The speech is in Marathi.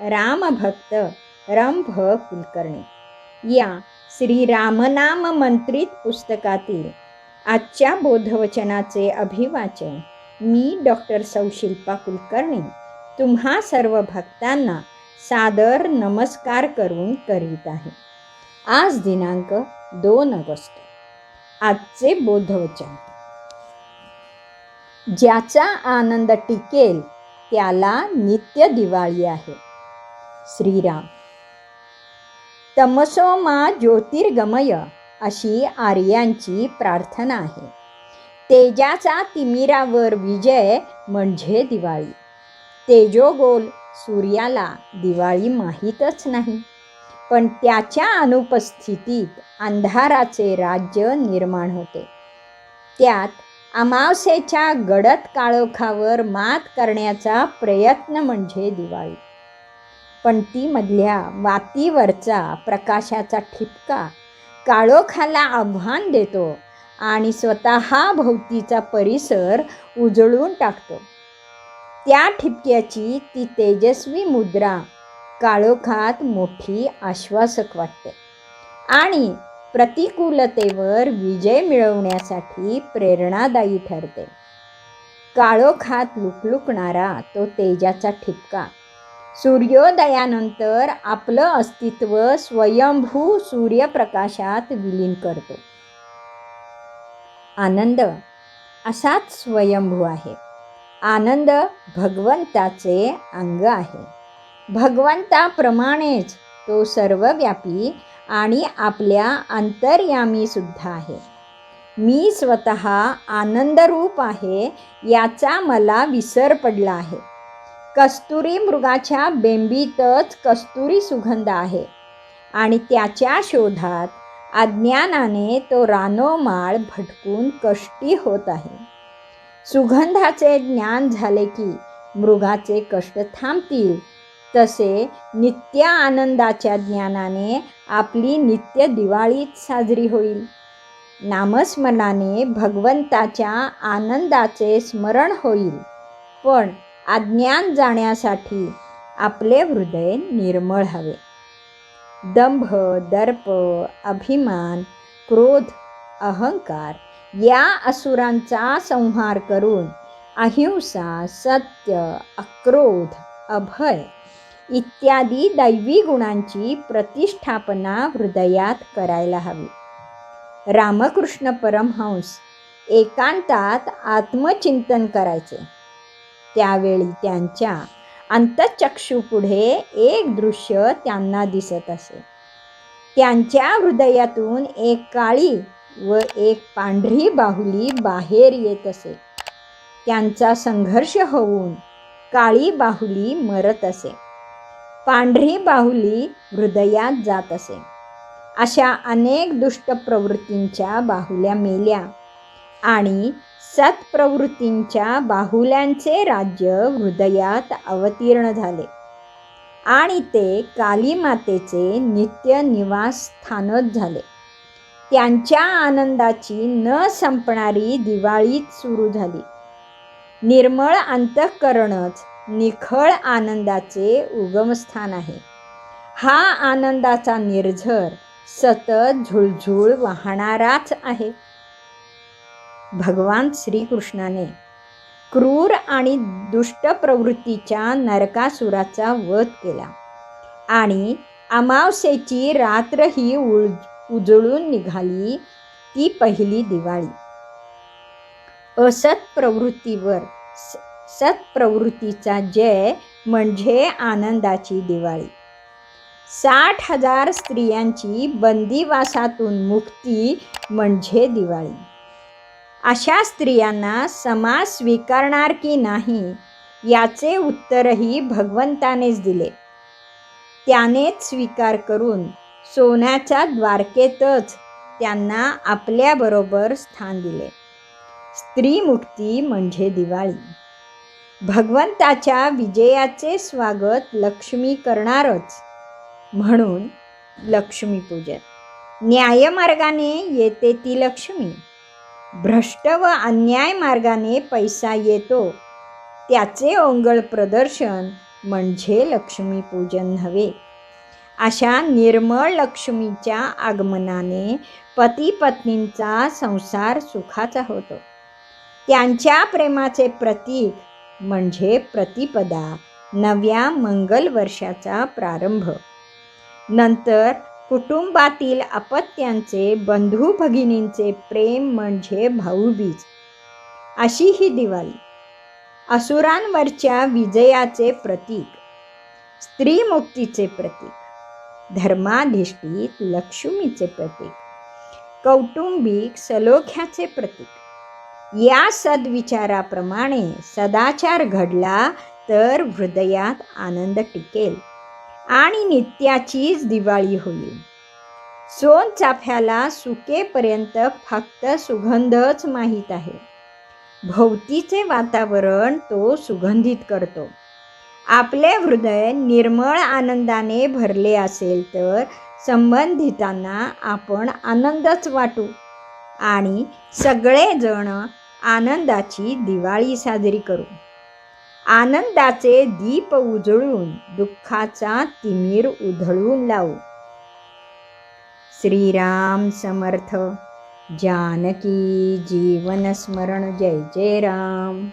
रामभक्त रंभ कुलकर्णी. या श्री रामनाम मंत्रित पुस्तकातील आजच्या बोधवचनाचे अभिवाचन मी डॉक्टर सौशिल्पा कुलकर्णी तुम्हा सर्व भक्तांना सादर नमस्कार करून करीत आहे. आज दिनांक दोन ऑगस्ट. आजचे बोधवचन. ज्याचा आनंद टिकेल त्याला नित्य दिवाळी आहे. श्रीराम। तमसो मा ज्योतिर्गमय अशी आर्यांची प्रार्थना आहे. तेजाचा तिमिरावर विजय म्हणजे दिवाळी. तेजोगोल सूर्याला दिवाळी माहीतच नाही. पण त्याच्या अनुपस्थितीत अंधाराचे राज्य निर्माण होते. त्यात अमावस्येच्या गडद काळोखावर मात करण्याचा प्रयत्न म्हणजे दिवाळी. पंक्तीमधल्या वातीवरचा प्रकाशाचा ठिपका काळोखाला आव्हान देतो आणि स्वतः भोवतीचा परिसर उजळून टाकतो. त्या ठिपक्याची ती तेजस्वी मुद्रा काळोखात मोठी आश्वासक वाटते आणि प्रतिकूलतेवर विजय मिळवण्यासाठी प्रेरणादायी ठरते. काळोखात लुकलुकणारा तो तेजाचा ठिपका सूर्योदयानंतर आपलं अस्तित्व स्वयंभू सूर्यप्रकाशात विलीन करतो. आनंद असाच स्वयंभू आहे. आनंद भगवंताचे अंग आहे. भगवंताप्रमाणेच तो सर्वव्यापी आणि आपल्या अंतर्यामीसुद्धा आहे. मी स्वतः आनंदरूप आहे याचा मला विसर पडला आहे. कस्तुरी मृगाच्या बेंबीतच कस्तुरी सुगंध आहे. आणि त्याच्या शोधात अज्ञानाने तो रानोमाळ भटकून कष्टी होत आहे. सुगंधाचे ज्ञान झाले की मृगाचे कष्ट थांबतील. तसे नित्य आनंदाच्या ज्ञानाने आपली नित्य दिवाळीच साजरी होईल. नामस्मरणाने भगवंताच्या आनंदाचे स्मरण होईल. पण अज्ञान जाण्यासाठी आपले हृदय निर्मळ हवे. दंभ दर्प अभिमान क्रोध अहंकार या असुरांचा संहार करून अहिंसा सत्य अक्रोध अभय इत्यादी दैवी गुणांची प्रतिष्ठापना हृदयात करायला हवी. रामकृष्ण परमहंस एकांतात आत्मचिंतन करायचे. त्यावेळी त्यांच्या अंतचक्षुपुढे एक दृश्य त्यांना दिसत असे. त्यांच्या हृदयातून एक काळी व एक पांढरी बाहुली बाहेर येत असे. त्यांचा संघर्ष होऊन काळी बाहुली मरत असे. पांढरी बाहुली हृदयात जात असे. अशा अनेक दुष्ट प्रवृत्तींच्या बाहुल्या मेल्या आणि सत्प्रवृत्तींच्या बाहुल्यांचे राज्य हृदयात अवतीर्ण झाले. आणि ते कालीमातेचे नित्य निवासस्थानच झाले. त्यांच्या आनंदाची न संपणारी दिवाळीच सुरू झाली. निर्मळ अंतःकरणच निखळ आनंदाचे उगमस्थान आहे. हा आनंदाचा निर्झर सतत झुळझुळ वाहणाराच आहे. भगवान श्रीकृष्णाने क्रूर आणि दुष्ट प्रवृत्तीच्या नरकासुराचा वध केला. आणि अमावस्येची रात्र ही उळ उजळून निघाली ती पहिली दिवाळी. असत प्रवृत्तीवर सत्प्रवृत्तीचा जय म्हणजे आनंदाची दिवाळी. साठ हजार स्त्रियांची बंदिवासातून मुक्ती म्हणजे दिवाळी. अशा स्त्रियांना समाज स्वीकारणार की नाही याचे उत्तरही भगवंतानेच दिले. त्यानेच स्वीकार करून सोन्याच्या द्वारकेतच त्यांना आपल्याबरोबर स्थान दिले. स्त्रीमुक्ती म्हणजे दिवाळी. भगवंताच्या विजयाचे स्वागत लक्ष्मी करणारच म्हणून लक्ष्मीपूजन न्यायमार्गाने येते ती लक्ष्मी. भ्रष्ट व अन्याय मार्गाने पैसा येतो. त्याचे ओंगळ प्रदर्शन म्हणजे लक्ष्मीपूजन नव्हे. अशा निर्मळ लक्ष्मीच्या आगमनाने पती पत्नींचा संसार सुखाचा होतो. त्यांच्या प्रेमाचे प्रतीक म्हणजे प्रतिपदा नव्या मंगल वर्षाचा प्रारंभ. नंतर कुटुंबातील अपत्यांचे बंधू भगिनींचे प्रेम म्हणजे भाऊबीज. अशी ही दिवाळी. असुरांवरच्या विजयाचे प्रतीक. स्त्रीमुक्तीचे प्रतीक. धर्माधिष्ठित लक्ष्मीचे प्रतीक. कौटुंबिक सलोख्याचे प्रतीक. या सद्विचाराप्रमाणे सदाचार घडला तर हृदयात आनंद टिकेल. आणि नित्याचीच दिवाळी होईल. सोन चाफ्याला सुकेपर्यंत फक्त सुगंधच माहीत आहे. भोवतीचे वातावरण तो सुगंधित करतो. आपले हृदय निर्मळ आनंदाने भरले असेल तर संबंधितांना आपण आनंदच वाटू आणि सगळेजण आनंदाची दिवाळी साजरी करू. आनंदाचे दीप उजळून दुःखाचा तिमीर उधळून लावू. श्रीराम समर्थ जानकी जीवन स्मरण जय जय राम.